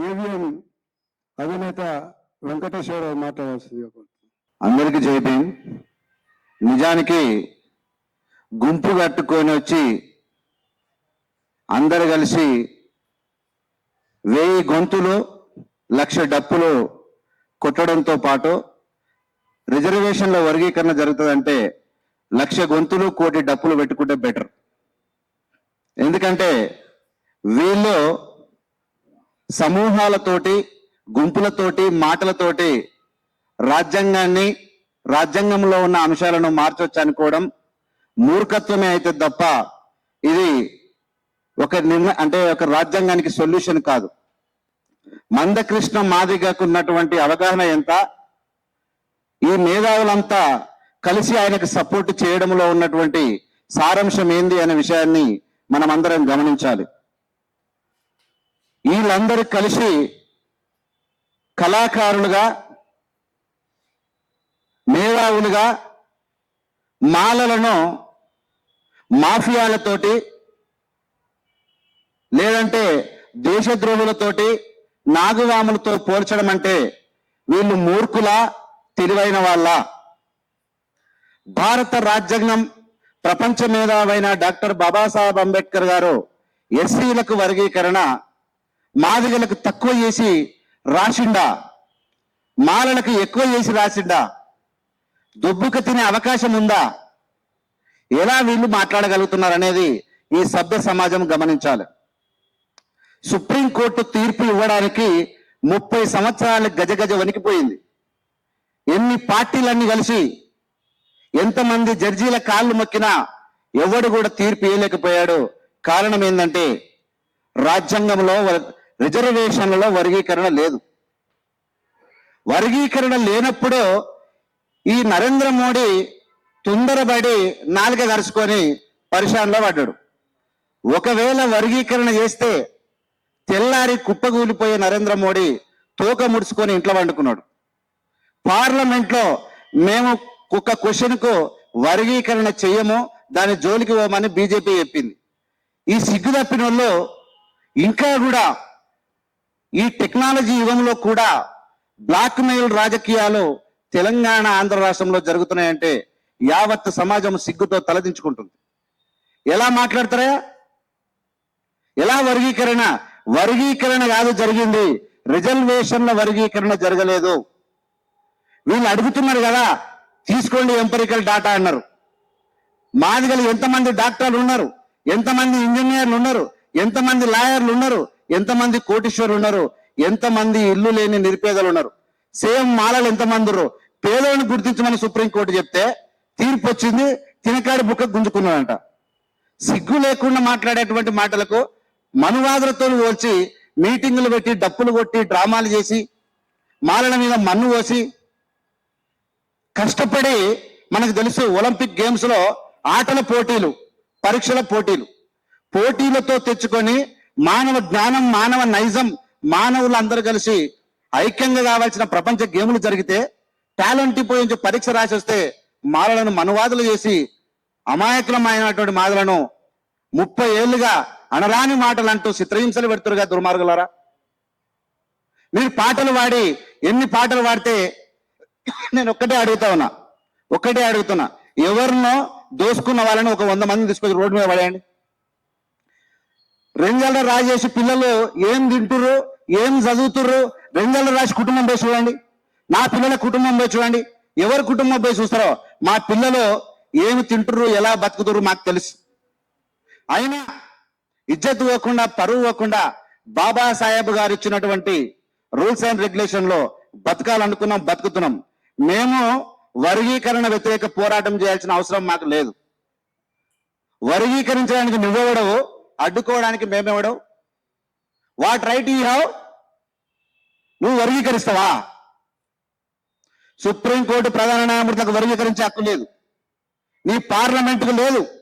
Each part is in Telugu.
ఏవిఎం అధినేత వెంకటేశ్వరరావు మాట్లాడాల్సింది అందరికీ అందరికి నిజానికి గుంపు కట్టుకొని వచ్చి అందరు కలిసి వెయ్యి గొంతులు లక్ష డప్పులు కొట్టడంతో పాటు రిజర్వేషన్ల వర్గీకరణ జరుగుతుందంటే లక్ష గొంతులు కోటి డప్పులు పెట్టుకుంటే బెటర్ ఎందుకంటే వీళ్ళు సమూహాలతోటి గుంపులతోటి మాటలతోటి రాజ్యాంగాన్ని రాజ్యాంగంలో ఉన్న అంశాలను మార్చొచ్చు అనుకోవడం మూర్ఖత్వమే అయితే తప్ప ఇది ఒక నిర్ణ అంటే ఒక రాజ్యాంగానికి సొల్యూషన్ కాదు. మందకృష్ణ మాదిగకు ఉన్నటువంటి అవగాహన ఎంత? ఈ మేధావులంతా కలిసి ఆయనకు సపోర్ట్ చేయడంలో ఉన్నటువంటి సారాంశం ఏంది అనే విషయాన్ని మనమందరం గమనించాలి. వీళ్ళందరూ కలిసి కళాకారులుగా మేధావులుగా మాలలను మాఫియాలతోటి లేదంటే దేశద్రోహులతోటి నాగువాములతో పోల్చడం అంటే వీళ్ళు మూర్ఖుల తెలివైన వాళ్ళ? భారత రాజ్యాంగం ప్రపంచ మేధావైన డాక్టర్ బాబాసాహెబ్ అంబేద్కర్ గారు ఎస్సీలకు వర్గీకరణ మాదిగలకు తక్కువ చేసి రాసిండా మాలలకు ఎక్కువ చేసి రాసిండా దుబ్బుకు తినే అవకాశం ఉందా? ఎలా వీళ్ళు మాట్లాడగలుగుతున్నారు అనేది ఈ సభ్య సమాజం గమనించాలి. సుప్రీంకోర్టు తీర్పు ఇవ్వడానికి ముప్పై సంవత్సరాలు గజగజ వణికిపోయింది. ఎన్ని పార్టీలన్నీ కలిసి ఎంతమంది జడ్జీల కాళ్ళు మొక్కినా ఎవడు కూడా తీర్పు ఇవ్వలేకపోయాడు కారణం ఏంటంటే రాజ్యాంగంలో రిజర్వేషన్లలో వర్గీకరణ లేదు. వర్గీకరణ లేనప్పుడు ఈ నరేంద్ర మోడీ తొందరపడి నాలుక కరుచుకొని పరిశానలో పడ్డాడు. ఒకవేళ వర్గీకరణ చేస్తే తెల్లారి కుప్పగూలిపోయే నరేంద్ర మోడీ తోక ముడుచుకొని ఇంట్లో వండుకున్నాడు. పార్లమెంట్లో మేము ఒక క్వశ్చన్కు వర్గీకరణ చెయ్యము దాని జోలికి పోమని బీజేపీ చెప్పింది. ఈ సిగ్గు తప్పిన వాళ్ళు ఇంకా కూడా ఈ టెక్నాలజీ యుగంలో కూడా బ్లాక్ మెయిల్ రాజకీయాలు తెలంగాణ ఆంధ్ర రాష్ట్రంలో జరుగుతున్నాయంటే యావత్ సమాజం సిగ్గుతో తలదించుకుంటుంది. ఎలా మాట్లాడతారా? ఎలా వర్గీకరణ? వర్గీకరణ కాదు జరిగింది. రిజర్వేషన్ల వర్గీకరణ జరగలేదు. వీళ్ళు అడుగుతున్నారు కదా తీసుకోండి ఎంపరికల్ డాటా అన్నారు. మాదిగలు ఎంతమంది డాక్టర్లు ఉన్నారు? ఎంతమంది ఇంజనీర్లు ఉన్నారు? ఎంతమంది లాయర్లు ఉన్నారు? ఎంతమంది కోటీశ్వరులు ఉన్నారు ఎంతమంది ఇల్లు లేని నిరుపేదలు ఉన్నారు సేమ్ మాలలు ఎంతమంది ఉన్నారు పేదలను గుర్తించమని సుప్రీంకోర్టు చెప్తే తీర్పు వచ్చింది తినకాడి బుక్క గుంజుకున్నాడంట. సిగ్గు లేకుండా మాట్లాడేటువంటి మాటలకు మనువాదులతో పోల్చి మీటింగులు పెట్టి డప్పులు కొట్టి డ్రామాలు చేసి మాలల మీద మన్ను పోసి కష్టపడి మనకు తెలుసు ఒలింపిక్ గేమ్స్లో ఆటల పోటీలు పరీక్షల పోటీలు. పోటీలతో తెచ్చుకొని మానవ జ్ఞానం మానవ నైజం మానవులు అందరూ కలిసి ఐక్యంగా కావాల్సిన ప్రపంచ గేములు జరిగితే టాలెంట్ పోయించి పరీక్ష రాసి వస్తే మాలలను మనువాదులు చేసి అమాయకులమైనటువంటి మాదలను ముప్పై ఏళ్ళుగా అనరాని మాటలు అంటూ చిత్రహింసలు పెడుతురుగా దుర్మార్గులారా? మీరు పాటలు పాడి ఎన్ని పాటలు పాడితే నేను ఒక్కటే అడుగుతా ఉన్నా ఒక్కటే అడుగుతున్నా. ఎవరినో దోసుకున్న వాళ్ళని ఒక వంద మంది తీసుకొచ్చి రోడ్డు మీద పడేయండి. రెంజల రాజేసి పిల్లలు ఏం తింటుర్రు ఏం చదువుతుర్రు రెంజల రాసి కుటుంబం పోయి చూడండి. నా పిల్లల కుటుంబం పోయి చూడండి. ఎవరి కుటుంబం పోయి చూస్తారో మా పిల్లలు ఏమి తింటుర్రు ఎలా బతుకుతుర్రు మాకు తెలుసు. అయినా ఇజ్జత్ పోకుండా పరువు పోకుండా బాబాసాహెబ్ గారు ఇచ్చినటువంటి రూల్స్ అండ్ రెగ్యులేషన్లో బతకాలనుకున్నాం బతుకుతున్నాం. మేము వర్గీకరణ వ్యతిరేక పోరాటం చేయాల్సిన అవసరం మాకు లేదు. వర్గీకరించడానికి నువ్వెవడవు? అడ్డుకోవడానికి మేమెవడం? What right you have? నువ్వు వర్గీకరిస్తావా? సుప్రీంకోర్టు ప్రధాన న్యాయమూర్తులకు వర్గీకరించే హక్కు లేదు. నీ పార్లమెంటుకు లేదు.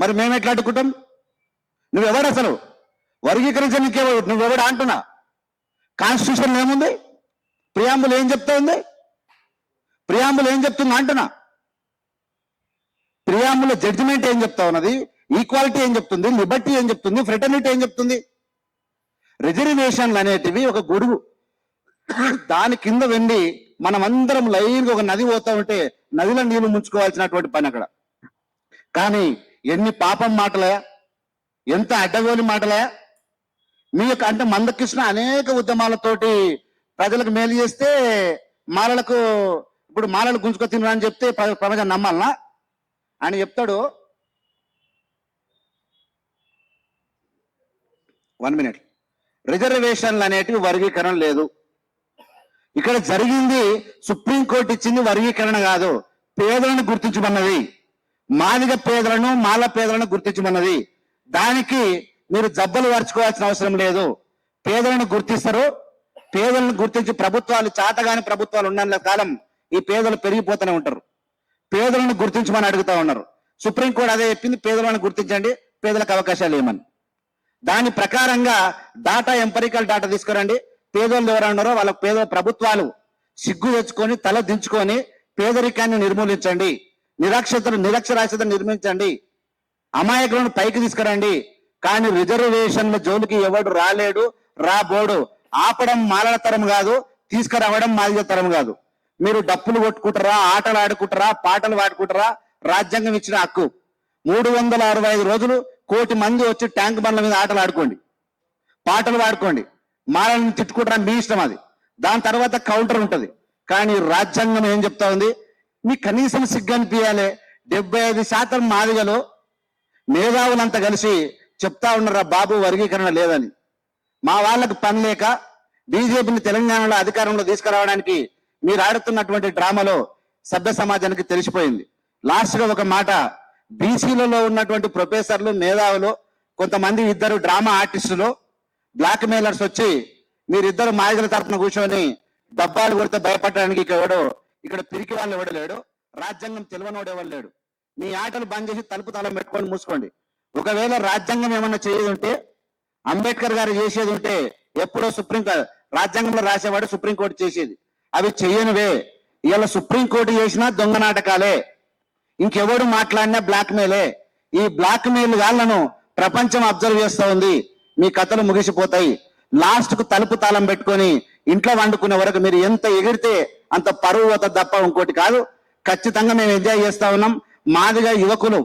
మరి మేము ఎట్లా అడ్డుకుంటాం? నువ్వెవడు అసలు? వర్గీకరించడానికి నువ్వెవడు అంటున్నా? కాన్స్టిట్యూషన్ ఏముంది? ప్రియాంబులు ఏం చెప్తా ఉంది? ప్రియాంబులు ఏం చెప్తుంది అంటున్నా? ప్రియాంబుల జడ్జిమెంట్ ఏం చెప్తా ఉన్నది? ఈక్వాలిటీ ఏం చెప్తుంది? లిబర్టీ ఏం చెప్తుంది? ఫ్రెటర్నిటీ ఏం చెప్తుంది? రిజర్వేషన్లు అనేటివి ఒక గొడుగు. దాని కింద వెండి మనమందరం లైన్గా ఒక నది పోతా ఉంటే నదిలో నీళ్ళు ముంచుకోవాల్సినటువంటి పని అక్కడ. కానీ ఎన్ని పాపం మాటలే ఎంత అడ్డగోలి మాటలే మీ యొక్క అంటే మందకృష్ణ అనేక ఉద్యమాలతోటి ప్రజలకు మేలు చేస్తే మాలలకు ఇప్పుడు మాలలు గుంజుకో తినరా అని చెప్తే ప్రజలు నమ్మాలనా? ఆయన చెప్తాడు వన్ మినిట్. రిజర్వేషన్లు అనేటివి వర్గీకరణ లేదు. ఇక్కడ జరిగింది సుప్రీంకోర్టు ఇచ్చింది వర్గీకరణ కాదు. పేదలను గుర్తించమన్నది. మాదిగ పేదలను మాల పేదలను గుర్తించమన్నది. దానికి మీరు జబ్బలు వరుచుకోవాల్సిన అవసరం లేదు. పేదలను గుర్తిస్తారు. పేదలను గుర్తించి ప్రభుత్వాలు చాతగాని ప్రభుత్వాలు ఉన్నంత కాలం ఈ పేదలు పెరిగిపోతూనే ఉంటారు. పేదలను గుర్తించమని అడుగుతా ఉన్నారు. సుప్రీంకోర్టు అదే చెప్పింది. పేదలను గుర్తించండి. పేదలకు అవకాశాలు ఏమని దాని ప్రకారంగా డాటా ఎంపరికల్ డాటా తీసుకురండి. పేదోళ్ళు ఎవరు ఉన్నారో వాళ్ళ పేద ప్రభుత్వాలు సిగ్గు తెచ్చుకొని తల దించుకొని పేదరికాన్ని నిర్మూలించండి. నిరక్షతను నిరక్షరాస్యతను నిర్మించండి. అమాయకులను పైకి తీసుకురండి. కానీ రిజర్వేషన్ల జోలికి ఎవడు రాలేడు రాబోడు. ఆపడం మాలల తరం కాదు తీసుకురావడం మాదిగ తరం కాదు. మీరు డప్పులు కొట్టుకుంటారా ఆటలు ఆడుకుంటారా పాటలు పాడుకుంటారా రాజ్యాంగం ఇచ్చిన హక్కు. మూడు వందల అరవై ఐదు రోజులు కోటి మంది వచ్చి ట్యాంక్ బండ్ల మీద ఆటలు ఆడుకోండి. పాటలు పాడుకోండి. మాలని తిట్టుకుంటారా? మీ ఇష్టం అది. దాని తర్వాత కౌంటర్ ఉంటుంది. కానీ రాజ్యాంగం ఏం చెప్తా ఉంది? మీ కనీసం సిగ్గు అనిపించాలి డెబ్బై ఐదు శాతం మాదిగలు మేధావులంతా కలిసి చెప్తా ఉన్నారా? బాబు వర్గీకరణ లేదని. మా వాళ్ళకు పని లేక బీజేపీని తెలంగాణలో అధికారంలో తీసుకురావడానికి మీరు ఆడుతున్నటువంటి డ్రామాలో సభ్య సమాజానికి తెలిసిపోయింది. లాస్ట్గా ఒక మాట బీసీలలో ఉన్నటువంటి ప్రొఫెసర్లు మేధావులు కొంతమంది ఇద్దరు డ్రామా ఆర్టిస్టులు బ్లాక్ మెయిలర్స్ వచ్చి మీరిద్దరు మాదిగల తరఫున కూర్చొని డబ్బాలు కొడితే భయపడడానికి ఇక్కడ ఎవడో ఇక్కడ పిరికి వాళ్ళు ఎవడు లేడు రాజ్యాంగం తెలివనోడు ఎవడు లేడు. మీ ఆటలు బంద్ చేసి తలుపు తలం పెట్టుకొని మూసుకోండి. ఒకవేళ రాజ్యాంగం ఏమన్నా చేయదు ఉంటే అంబేద్కర్ గారు చేసేది ఉంటే ఎప్పుడో సుప్రీం రాజ్యాంగంలో రాసేవాడు సుప్రీంకోర్టు చేసేది. అవి చెయ్యనివే. ఇవాళ సుప్రీంకోర్టు చేసినా దొంగ నాటకాలే. ఇంకెవడు మాట్లాడినా బ్లాక్ మెయిలే ఈ బ్లాక్ మెయిల్ వాళ్ళను ప్రపంచం అబ్జర్వ్ చేస్తూ ఉంది. మీ కథలు ముగిసిపోతాయి. లాస్ట్కు తలుపు తాళం పెట్టుకొని ఇంట్లో వండుకునే వరకు మీరు ఎంత ఎగిరితే అంత పరువు పోతుంది తప్ప ఇంకోటి కాదు. ఖచ్చితంగా మేము ఎంజాయ్ చేస్తా ఉన్నాం. మాదిగా యువకులు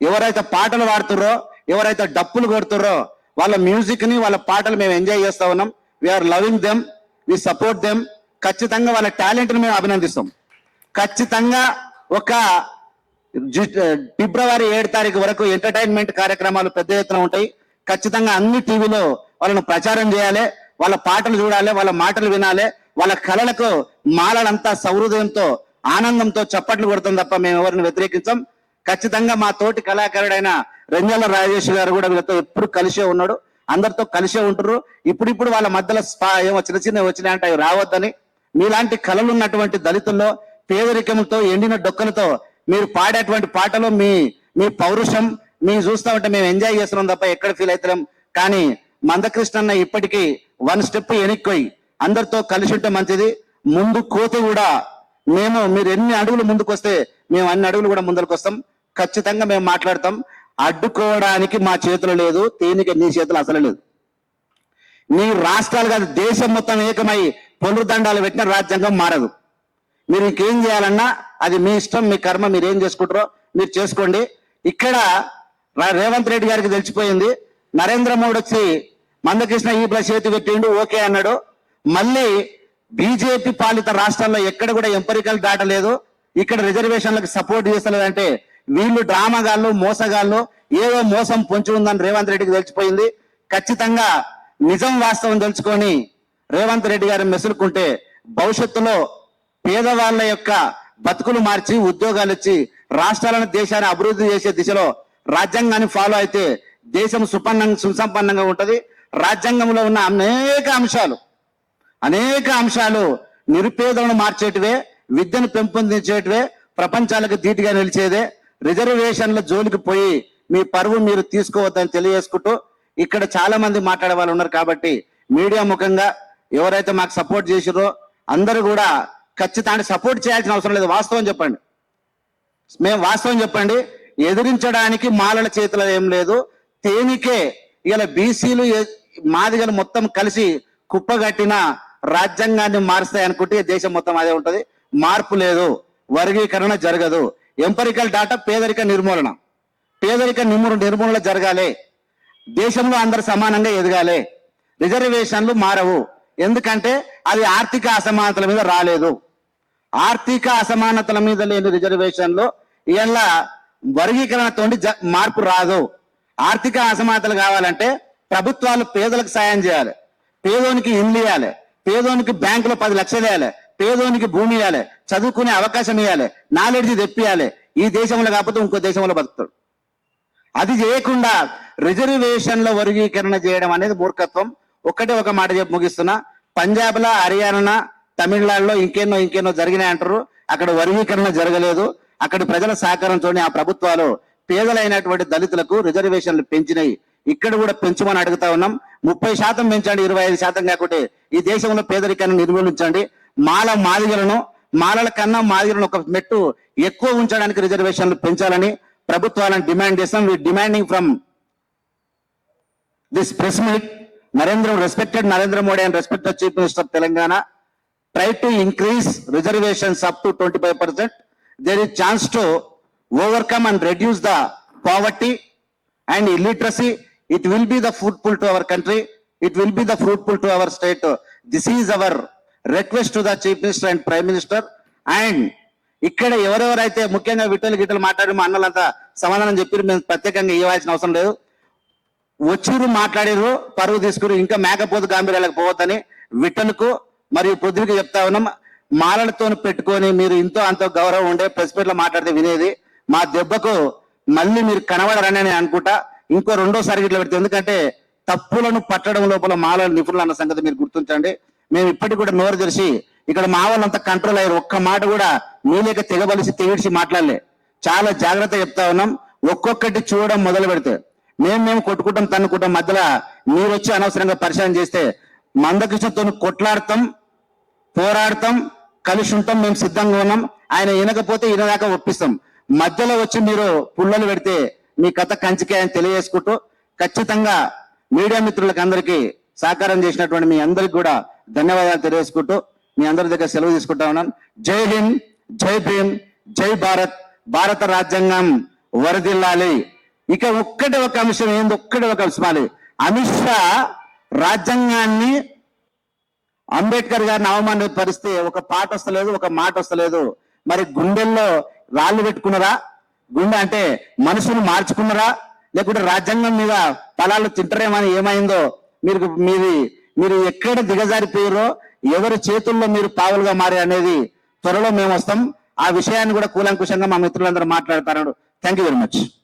ఎవరైతే పాటలు పాడుతుర్రో ఎవరైతే డప్పులు కొడుతుర్రో వాళ్ళ మ్యూజిక్ని వాళ్ళ పాటలు మేము ఎంజాయ్ చేస్తా ఉన్నాం. We are loving them we support them ఖచ్చితంగా వాళ్ళ టాలెంట్ని మేము అభినందిస్తాం. ఖచ్చితంగా ఒక ఫిబ్రవరి ఏడు తారీఖు వరకు ఎంటర్టైన్మెంట్ కార్యక్రమాలు పెద్ద ఎత్తున ఉంటాయి. ఖచ్చితంగా అన్ని టీవీలో వాళ్ళను ప్రచారం చేయాలి. వాళ్ళ పాటలు చూడాలి. వాళ్ళ మాటలు వినాలి. వాళ్ళ కళలకు మాలలంతా సౌహృదయంతో ఆనందంతో చప్పట్లు కొడతాం తప్ప మేము ఎవరిని వ్యతిరేకించాం. ఖచ్చితంగా మా తోటి కళాకారుడైన రెంజల రాజేష్ గారు కూడా వీళ్ళతో ఎప్పుడు కలిసే ఉన్నాడు. అందరితో కలిసే ఉంటారు ఇప్పుడిప్పుడు వాళ్ళ మధ్యలో స్పా ఏమో చిన్న చిన్న వచ్చినాయి అంటే అవి రావద్దని. మీలాంటి కళలు ఉన్నటువంటి దళితుల్లో పేదరికంతో ఎండిన డొక్కలతో మీరు పాడేటువంటి పాటలు మీ మీ పౌరుషం మీ చూస్తా ఉంటే మేము ఎంజాయ్ చేస్తున్నాం తప్ప ఎక్కడ ఫీల్ అవుతున్నాం కానీ మందకృష్ణన్న ఇప్పటికీ వన్ స్టెప్ వెనక్కి అందరితో కలిసి ఉంటే మంచిది. ముందు కోతి కూడా మేము మీరు ఎన్ని అడుగులు ముందుకు వస్తే మేము అన్ని అడుగులు కూడా ముందరకు వస్తాం. ఖచ్చితంగా మేము మాట్లాడతాం. అడ్డుకోవడానికి మా చేతులు లేదు. తేనిక నీ చేతులు అసలు లేదు. నీ రాష్ట్రాలు కాదు దేశం మొత్తం ఏకమై పొలుదండాలు పెట్టిన రాజ్యాంగం మారదు. మీరు ఇంకేం చేయాలన్నా అది మీ ఇష్టం మీ కర్మ మీరు ఏం చేసుకుంటారో మీరు చేసుకోండి. ఇక్కడ రేవంత్ రెడ్డి గారికి తెలిసిపోయింది నరేంద్ర మోడీ వచ్చి మందకృష్ణ ఈ ప్లస్ చేతి పెట్టిండు ఓకే అన్నాడు. మళ్ళీ బీజేపీ పాలిత రాష్ట్రాల్లో ఎక్కడ కూడా ఎంపరికల్ డాటా లేదు ఇక్కడ రిజర్వేషన్లకు సపోర్ట్ చేస్తలేదంటే వీళ్ళు డ్రామాగాళ్ళు మోసగాళ్ళు ఏదో మోసం పొంచి ఉందని రేవంత్ రెడ్డికి తెలిసిపోయింది. ఖచ్చితంగా నిజం వాస్తవం తెలుసుకొని రేవంత్ రెడ్డి గారు మెసులుకుంటే భవిష్యత్తులో పేదవాళ్ళ యొక్క బతుకులు మార్చి ఉద్యోగాలు ఇచ్చి రాష్ట్రాలను దేశాన్ని అభివృద్ధి చేసే దిశలో రాజ్యాంగాన్ని ఫాలో అయితే దేశం సుపన్నంగా సుసంపన్నంగా ఉంటుంది. రాజ్యాంగంలో ఉన్న అనేక అంశాలు అనేక అంశాలు నిరుపేదలను మార్చేటివే విద్యను పెంపొందించేటివే ప్రపంచాలకు ధీటుగా నిలిచేదే. రిజర్వేషన్ల జోలికి పోయి మీ పరువు మీరు తీసుకోవద్దని తెలియజేసుకుంటూ ఇక్కడ చాలా మంది మాట్లాడే వాళ్ళు ఉన్నారు కాబట్టి మీడియా ముఖంగా ఎవరైతే మాకు సపోర్ట్ చేసిరో అందరూ కూడా ఖచ్చితంగా సపోర్ట్ చేయాల్సిన అవసరం లేదు. వాస్తవం చెప్పండి. మేము వాస్తవం చెప్పండి. ఎదిరించడానికి మాలల చేతిలో ఏం లేదు. తేనికే ఇలా బీసీలు మాదిగలు మొత్తం కలిసి కుప్పగట్టిన రాజ్యాంగాన్ని మారుస్తాయి అనుకుంటే దేశం మొత్తం అదే ఉంటది. మార్పు లేదు. వర్గీకరణ జరగదు. ఎంపరికల్ డాటా పేదరిక నిర్మూలన. పేదరిక నిర్మూలన నిర్మూలన జరగాలి. దేశంలో అందరు సమానంగా ఎదగాలి. రిజర్వేషన్లు మారవు. ఎందుకంటే అది ఆర్థిక అసమానతల మీద రాలేదు. ఆర్థిక అసమానతల మీద లేని రిజర్వేషన్లో ఇలా వర్గీకరణతో మార్పు రాదు. ఆర్థిక అసమానతలు కావాలంటే ప్రభుత్వాలు పేదలకు సాయం చేయాలి. పేదోనికి ఇల్లు ఇవ్వాలి పేదోనికి బ్యాంకులో పది లక్షలు ఇవ్వాలి పేదోనికి భూమి ఇవ్వాలి చదువుకునే అవకాశం ఇవ్వాలి నాలెడ్జ్ తెప్పియాలి ఈ దేశంలో కాకపోతే ఇంకో దేశంలో బతుకుతాడు. అది చేయకుండా రిజర్వేషన్ల వర్గీకరణ చేయడం అనేది మూర్ఖత్వం. ఒక్కటే ఒక మాట చెప్పి ముగిస్తున్నా. పంజాబ్లో హర్యానా తమిళనాడులో ఇంకెన్నో ఇంకెన్నో జరిగినాయి అంటారు అక్కడ వర్గీకరణ జరగలేదు. అక్కడ ప్రజల సహకారంతో ఆ ప్రభుత్వాలు పేదలైనటువంటి దళితులకు రిజర్వేషన్లు పెంచినాయి ఇక్కడ కూడా పెంచమని అడుగుతా ఉన్నాం. ముప్పై శాతం పెంచండి ఇరవై ఐదు శాతం కాకుంటే ఈ దేశంలో పేదరికాన్ని నిర్మూలించండి. మాల మాదిగలను మాలల కన్నా మాదిగలను ఒక మెట్టు ఎక్కువ ఉంచడానికి రిజర్వేషన్లు పెంచాలని ప్రభుత్వాలను డిమాండ్ చేస్తాం we demanding from this press meet Narendra respected Narendra Modi and respected chief minister Telangana try to increase reservations up to twenty five percent there is chance to overcome and reduce the poverty and illiteracy it will be the fruitful to our country it will be the fruitful to our state this is our request to the chief minister and prime minister and ఇక్కడ ఎవరెవరైతే ముఖ్యంగా విటలు గిటలు మాట్లాడి మా అన్నలంతా సమాధానం చెప్పి మేము ప్రత్యేకంగా ఇవ్వాల్సిన అవసరం లేదు. వచ్చిరు మాట్లాడారు పరువు తీసుకురు ఇంకా మేకపోతు గాంభీర్యాలకు పోవద్దని విట్టలకు మరియు పొద్దుకి చెప్తా ఉన్నాం. మాలలతో పెట్టుకొని మీరు ఇంతో అంతో గౌరవం ఉండే ప్రెస్ మీట్లో మాట్లాడితే వినేది మా దెబ్బకు మళ్ళీ మీరు కనబడరని నేను అనుకుంటా. ఇంకో రెండోసారి ఇట్లా పెడితే ఎందుకంటే తప్పులను పట్టడం లోపల మాల నిపుణులు అన్న సంగతి మీరు గుర్తించండి. మేము ఇప్పటికి కూడా నోరు తెరిచి ఇక్కడ మా వాళ్ళంతా కంట్రోల్ అయ్యారు. ఒక్క మాట కూడా మీలేక తెగబలిసి తెగిడిచి మాట్లాడలే. చాలా జాగ్రత్త చెప్తా ఉన్నాం. ఒక్కొక్కటి చూడడం మొదలు పెడితే మేము మేము కొట్టుకుంటాం తన్నుకుంటాం. మధ్యలో మీరు వచ్చి అనవసరంగా పరిచయం చేస్తే మందకృష్ణతో కొట్లాడతాం పోరాడతాం కలిసి ఉంటాం మేము సిద్ధంగా ఉన్నాం. ఆయన వినకపోతే ఇనదాకా ఒప్పిస్తాం. మధ్యలో వచ్చి మీరు పుల్లలు పెడితే మీ కథ కంచికే అని తెలియజేసుకుంటూ ఖచ్చితంగా మీడియా మిత్రులకు అందరికీ సహకారం చేసినటువంటి మీ అందరికి కూడా ధన్యవాదాలు తెలియజేసుకుంటూ మీ అందరి దగ్గర సెలవు తీసుకుంటా ఉన్నాను. జై హింద్ జై భీమ్ జై భారత్ భారత రాజ్యాంగం వరదిల్లాలి. ఇక ఒక్కటి ఒక అంశం ఏంది? ఒక్కటి ఒక అంశమాలి అమిత్ షా రాజ్యాంగాన్ని అంబేద్కర్ గారిని అవమానపరిస్తే ఒక పాట వస్తలేదు ఒక మాట వస్తలేదు. మరి గుండెల్లో రాళ్ళు పెట్టుకున్నారా? గుండె అంటే మనసును మార్చుకున్నారా? లేకుంటే రాజ్యాంగం మీద ఫలాలు తింటారేమని ఏమైందో మీరు మీది మీరు ఎక్కడ దిగజారిపోయారో ఎవరి చేతుల్లో మీరు పావులుగా మారే అనేది త్వరలో మేము వస్తాం. ఆ విషయాన్ని కూడా కూలంకుశంగా మా మిత్రులందరూ మాట్లాడతారు. Thank you very much.